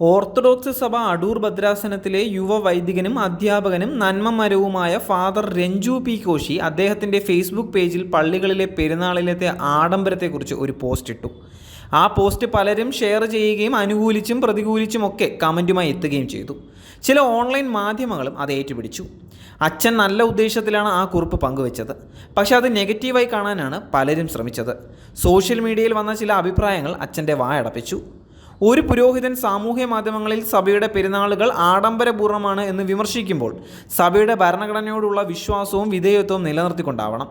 Orthodox സഭ അടൂർ ഭദ്രാസനത്തിലെ യുവ വൈദികനും അധ്യാപകനും നന്മമരവുമായ ഫാദർ രഞ്ജു പി കോശി അദ്ദേഹത്തിന്റെ ഫേസ്ബുക്ക് പേജിൽ പള്ളികളിലെ പെരുന്നാളിലത്തെ ആഡംബരത്തെക്കുറിച്ച് ഒരു പോസ്റ്റ് ഇട്ടു. ആ പോസ്റ്റ് പലരും ഷെയർ ചെയ്യുകയും അനുകൂലിച്ചും പ്രതികൂലിച്ചും ഒക്കെ കമന്റുമായി എത്തുകയും ചെയ്തു. ചില ഓൺലൈൻ മാധ്യമങ്ങളും അത് ഏറ്റുപിടിച്ചു. അച്ഛൻ നല്ല ഉദ്ദേശത്തിലാണ് ആ കുറിപ്പ് പങ്കുവച്ചത്. പക്ഷേ അത് നെഗറ്റീവായി കാണാനാണ് പലരും ശ്രമിച്ചത്. സോഷ്യൽ മീഡിയയിൽ വന്ന ചില അഭിപ്രായങ്ങൾ അച്ഛന്റെ വായടപ്പിച്ചു. ഒരു പുരോഹിതൻ സാമൂഹ്യ മാധ്യമങ്ങളിൽ സഭയുടെ പെരുന്നാളുകൾ ആഡംബരപൂർണമാണ് എന്ന് വിമർശിക്കുമ്പോൾ സഭയുടെ ഭരണഘടനയോടുള്ള വിശ്വാസവും വിധേയത്വവും നിലനിർത്തിക്കൊണ്ടാവണം.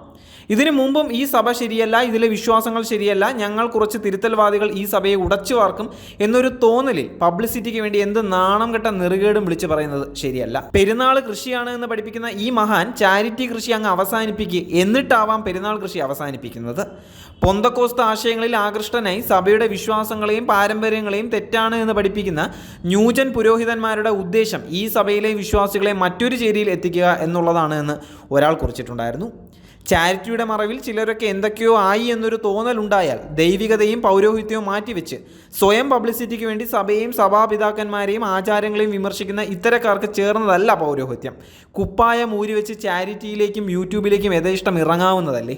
ഇതിനു മുമ്പും ഈ സഭ ശരിയല്ല ഇതിലെ വിശ്വാസങ്ങൾ ശരിയല്ല ഞങ്ങൾ കുറച്ച് തിരുത്തൽവാദികൾ ഈ സഭയെ ഉടച്ചു വാർക്കും എന്നൊരു തോന്നലിൽ പബ്ലിസിറ്റിക്ക് വേണ്ടി എന്ത് നാണം കെട്ട നെറുകേടും വിളിച്ചു പറയുന്നത് ശരിയല്ല. പെരുന്നാൾ കൃഷിയാണ് എന്ന് പഠിപ്പിക്കുന്ന ഈ മഹാൻ ചാരിറ്റി കൃഷി അങ്ങ് അവസാനിപ്പിക്കുക എന്നിട്ടാവാം പെരുന്നാൾ കൃഷി അവസാനിപ്പിക്കുന്നത്. പൊന്തക്കോസ്ത ആശയങ്ങളിൽ ആകൃഷ്ടനായി സഭയുടെ വിശ്വാസങ്ങളെയും പാരമ്പര്യങ്ങളെയും തെറ്റാണ് എന്ന് പഠിപ്പിക്കുന്ന ന്യൂജൻ പുരോഹിതന്മാരുടെ ഉദ്ദേശം ഈ സഭയിലെ വിശ്വാസികളെ മറ്റൊരു ചേരിയിൽ എത്തിക്കുക എന്നുള്ളതാണ് എന്ന് ഒരാൾ കുറിച്ചിട്ടുണ്ടായിരുന്നു. ചാരിറ്റിയുടെ മറവിൽ ചിലരൊക്കെ എന്തൊക്കെയോ ആയി എന്നൊരു തോന്നലുണ്ടായാൽ ദൈവികതയും പൗരോഹിത്യവും മാറ്റിവെച്ച് സ്വയം പബ്ലിസിറ്റിക്ക് വേണ്ടി സഭയെയും സഭാപിതാക്കന്മാരെയും ആചാരങ്ങളെയും വിമർശിക്കുന്ന ഇത്തരക്കാർക്ക് ചേർന്നതല്ല പൗരോഹിത്യം. കുപ്പായം ഊരിവെച്ച് ചാരിറ്റിയിലേക്കും യൂട്യൂബിലേക്കും യഥേഷ്ടം ഇറങ്ങാവുന്നതല്ലേ?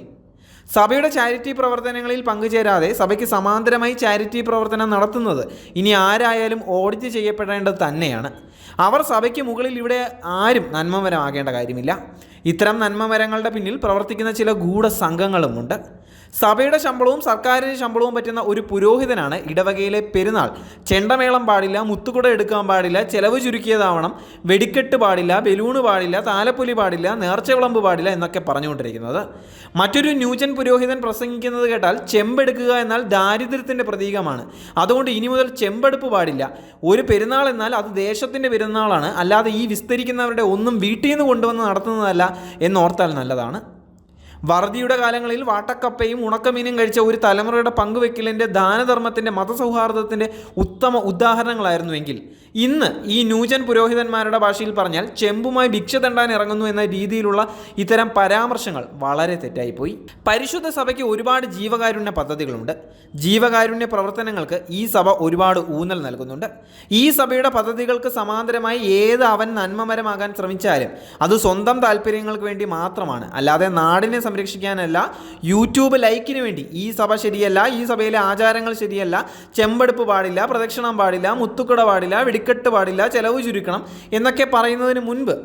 സഭയുടെ ചാരിറ്റി പ്രവർത്തനങ്ങളിൽ പങ്കുചേരാതെ സഭയ്ക്ക് സമാന്തരമായി ചാരിറ്റി പ്രവർത്തനം നടത്തുന്നത് ഇനി ആരായാലും ഓഡിറ്റ് ചെയ്യപ്പെടേണ്ടത് തന്നെയാണ്. അവർ സഭയ്ക്ക് മുകളിൽ ഇവിടെ ആരും നന്മമരമാകേണ്ട കാര്യമില്ല. ഇത്തരം നന്മമരങ്ങളുടെ പിന്നിൽ പ്രവർത്തിക്കുന്ന ചില ഗൂഢ സംഘങ്ങളുമുണ്ട് സഭയുടെ ശമ്പളവും സർക്കാരിന്റെ ശമ്പളവും പറ്റുന്ന ഒരു പുരോഹിതനാണ് ഇടവകയിലെ പെരുന്നാൾ. ചെണ്ടമേളം പാടില്ല മുത്തുകുട എടുക്കാൻ പാടില്ല ചെലവ് ചുരുക്കിയതാവണം വെടിക്കെട്ട് പാടില്ല ബലൂണ് പാടില്ല താലപ്പൊലി പാടില്ല നേർച്ച വിളമ്പ് പാടില്ല എന്നൊക്കെ പറഞ്ഞുകൊണ്ടിരിക്കുന്നത്. മറ്റൊരു ന്യൂജൻ പുരോഹിതൻ പ്രസംഗിക്കുന്നത് കേട്ടാൽ ചെമ്പെടുക്കുക എന്നാൽ ദാരിദ്ര്യത്തിന്റെ പ്രതീകമാണ്. അതുകൊണ്ട് ഇനി മുതൽ ചെമ്പെടുപ്പ് പാടില്ല. ഒരു പെരുന്നാൾ എന്നാൽ അത് ദേശത്തിന്റെ പെരുന്നാളാണ്. അല്ലാതെ ഈ വിസ്തരിക്കുന്നവരുടെ ഒന്നും വീട്ടിൽ നിന്ന് കൊണ്ടുവന്ന് നടത്തുന്നതല്ല എന്നോർത്താൽ നല്ലതാണ്. വറുതിയുടെ കാലങ്ങളിൽ വാട്ടക്കപ്പയും ഉണക്കമീനും കഴിച്ച ഒരു തലമുറയുടെ പങ്കുവെക്കലിന്റെ ദാനധർമ്മത്തിന്റെ മതസൗഹാർദ്ദത്തിന്റെ ഉത്തമ ഉദാഹരണങ്ങളായിരുന്നുവെങ്കിൽ. ഇന്ന് ഈ ന്യൂജൻ പുരോഹിതന്മാരുടെ ഭാഷയിൽ പറഞ്ഞാൽ ചെമ്പുമായി ഭിക്ഷ തണ്ടാൻ ഇറങ്ങുന്നു എന്ന രീതിയിലുള്ള ഇത്തരം പരാമർശങ്ങൾ വളരെ തെറ്റായിപ്പോയി. പരിശുദ്ധ സഭയ്ക്ക് ഒരുപാട് ജീവകാരുണ്യ പദ്ധതികളുണ്ട്. ജീവകാരുണ്യ പ്രവർത്തനങ്ങൾക്ക് ഈ സഭ ഒരുപാട് ഊന്നൽ നൽകുന്നുണ്ട്. ഈ സഭയുടെ പദ്ധതികൾക്ക് സമാന്തരമായി ഏത് അവൻ നന്മമരമാകാൻ ശ്രമിച്ചാലും അത് സ്വന്തം താല്പര്യങ്ങൾക്ക് വേണ്ടി മാത്രമാണ്. അല്ലാതെ നാടിനെ സംരക്ഷിക്കാനല്ല യൂട്യൂബ് ലൈക്കിന് വേണ്ടി. ഈ സഭ ശരിയല്ല ഈ സഭയിലെ ആചാരങ്ങൾ ശരിയല്ല ചെമ്പെടുപ്പ് പാടില്ല പ്രദക്ഷിണം പാടില്ല മുത്തുക്കട പാടില്ല വെടിക്കെട്ട് പാടില്ല ചെലവ് ചുരുക്കണം എന്നൊക്കെ പറയുന്നതിന് മുൻപ്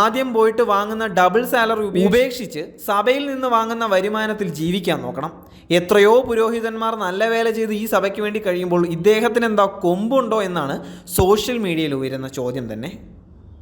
ആദ്യം പോയിട്ട് വാങ്ങുന്ന ഡബിൾ സാലറി ഉപേക്ഷിച്ച് സഭയിൽ നിന്ന് വാങ്ങുന്ന വരുമാനത്തിൽ ജീവിക്കാൻ നോക്കണം. എത്രയോ പുരോഹിതന്മാർ നല്ല വേല ചെയ്ത് ഈ സഭയ്ക്ക് വേണ്ടി കഴിയുമ്പോൾ ഇദ്ദേഹത്തിന് എന്താ കൊമ്പുണ്ടോ എന്നാണ് സോഷ്യൽ മീഡിയയിൽ ഉയരുന്ന ചോദ്യം തന്നെ.